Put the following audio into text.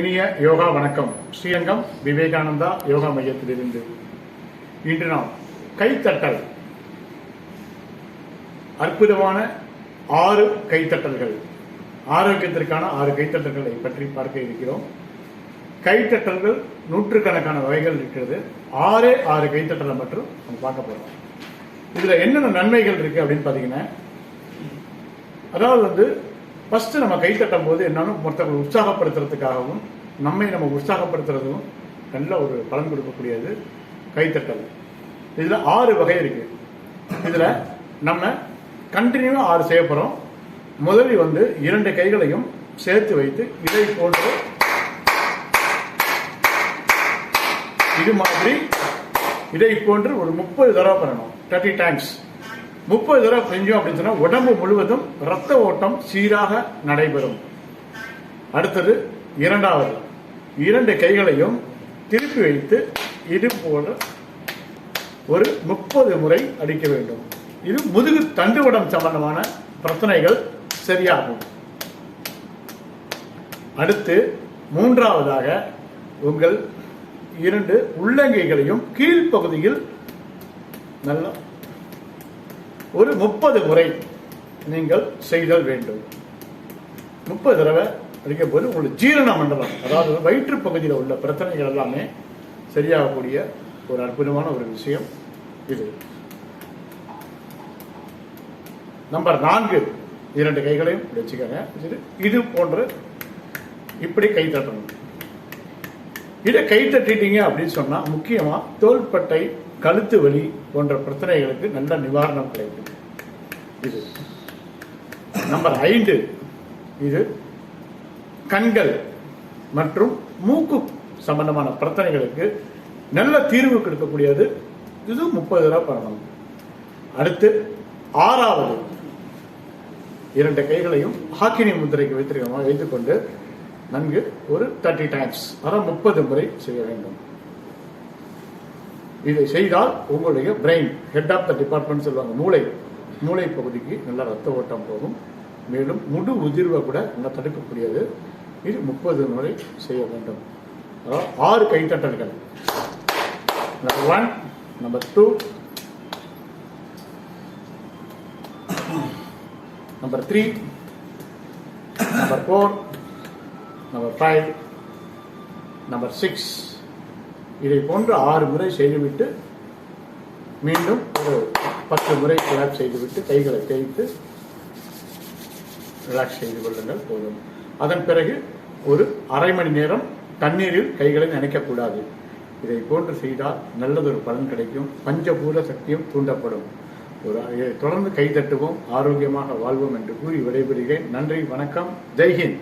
இனிய யோகா வணக்கம். ஸ்ரீரங்கம் விவேகானந்தா யோகா மையத்திலிருந்து. இன்று நாம் கைத்தட்டல். அற்புதமான ஆறு கைத்தட்டல்கள். ஆரோக்கியத்திற்கான ஆறு கைத்தட்டல்களை பற்றி பார்க்க இருக்கிறோம். கைத்தட்டல்கள் நூற்றுக்கணக்கான வகைகள் இருக்கிறது. ஆறே ஆறு கைத்தட்டலை மட்டும் நம்ம பார்க்க போறோம். இதுல என்னென்ன நன்மைகள் இருக்கு அப்படின்னு பாத்தீங்கன்னா அதாவது வந்து ஃபஸ்ட்டு நம்ம கை தட்டும் போது என்னன்னு மற்றவங்களை உற்சாகப்படுத்துறதுக்காகவும் நம்மை நம்ம உற்சாகப்படுத்துறதும் நல்ல ஒரு பலன் கொடுக்கக்கூடியது கைத்தட்டல் இதில் ஆறு வகை இருக்கு. இதில் நம்ம கண்டினியூவாக ஆறு செய்ய போகிறோம் முதலில் வந்து இரண்டு கைகளையும் சேர்த்து வைத்து இதை போன்று இது மாதிரி இதை போன்று ஒரு முப்பது தடவை பண்ணணும். தேர்ட்டி டைம்ஸ் முப்பது தடவை செஞ்சோம் அப்படின்னு சொன்னா உடம்பு முழுவதும் ரத்த ஓட்டம் சீராக நடைபெறும். அடுத்தது இரண்டாவது. இரண்டு கைகளையும் திருப்பி வைத்து இது போல ஒரு முப்பது முறை அடிக்க வேண்டும். இது முதுகு தண்டுவடம் சம்பந்தமான பிரச்சனைகள் சரியாகும். அடுத்து மூன்றாவதாக உங்கள் இரண்டு உள்ளங்கைகளையும் கீழ்ப்பகுதியில் நல்லா ஒரு முப்பது முறை நீங்கள் செய்தல் வேண்டும். முப்பது தடவை அடிக்கும் போது உங்களுக்கு ஜீரண மண்டலம் அதாவது வயிற்று பகுதியில் உள்ள பிரச்சனைகள் எல்லாமே சரியாகக்கூடிய ஒரு அற்புதமான ஒரு விஷயம் இது. நம்பர் நான்கு இரண்டு கைகளையும் வச்சுக்கோங்க. இது போன்று இப்படி கை தட்டணும். இதை கை தட்டிட்டீங்க அப்படின்னு சொன்னா முக்கியமா தோள்பட்டை கழுத்து வலி போன்ற பிரச்சனைகளுக்கு நல்ல நிவாரணம் கிடைக்கும். இது நம்பர் ஐந்து. இது கண்கள் மற்றும் மூக்கு சம்பந்தமான பிரச்சனைகளுக்கு நல்ல தீர்வு கொடுக்கக்கூடியது. இது முப்பது ரூபாய் பணம். அடுத்து ஆறாவது. இரண்டு கைகளையும் ஹாக்கினி முத்திரைக்கு வைத்திருக்கமாக வைத்துக்கொண்டு நன்கு ஒரு தேர்ட்டி டைம்ஸ் அதாவது முப்பது முறை செய்ய வேண்டும். இதை செய்தால் உங்களுடைய brain head of the department சொல்லுவாங்க மூளை மூளை பகுதிக்கு நல்ல ரத்த ஓட்டம் போகும். மேலும் முழு உதிர்வை கூட நல்லா தடுக்கக்கூடியது. இது முப்பது முறை செய்ய வேண்டும். அதாவது ஆறு கைத்தட்டல்கள். Number one number two number three number four number five number six இதை போன்று ஆறு முறை செய்துவிட்டு மீண்டும் ஒரு பத்து முறை ரிலாக்ஸ் செய்துவிட்டு கைகளை தேய்த்து ரிலாக்ஸ் செய்து கொள்ளுங்கள் போதும். அதன் பிறகு ஒரு அரை மணி நேரம் தண்ணீரில் கைகளை நினைக்கக்கூடாது. இதை போன்று செய்தால் நல்லதொரு பலன் கிடைக்கும். பஞ்சபூத சக்தியும் தூண்டப்படும். ஒரு இதை தொடர்ந்து கை தட்டுவோம் ஆரோக்கியமாக வாழ்வோம் என்று கூறி விடைபெறுகிறேன். நன்றி வணக்கம். ஜெய்ஹிந்த்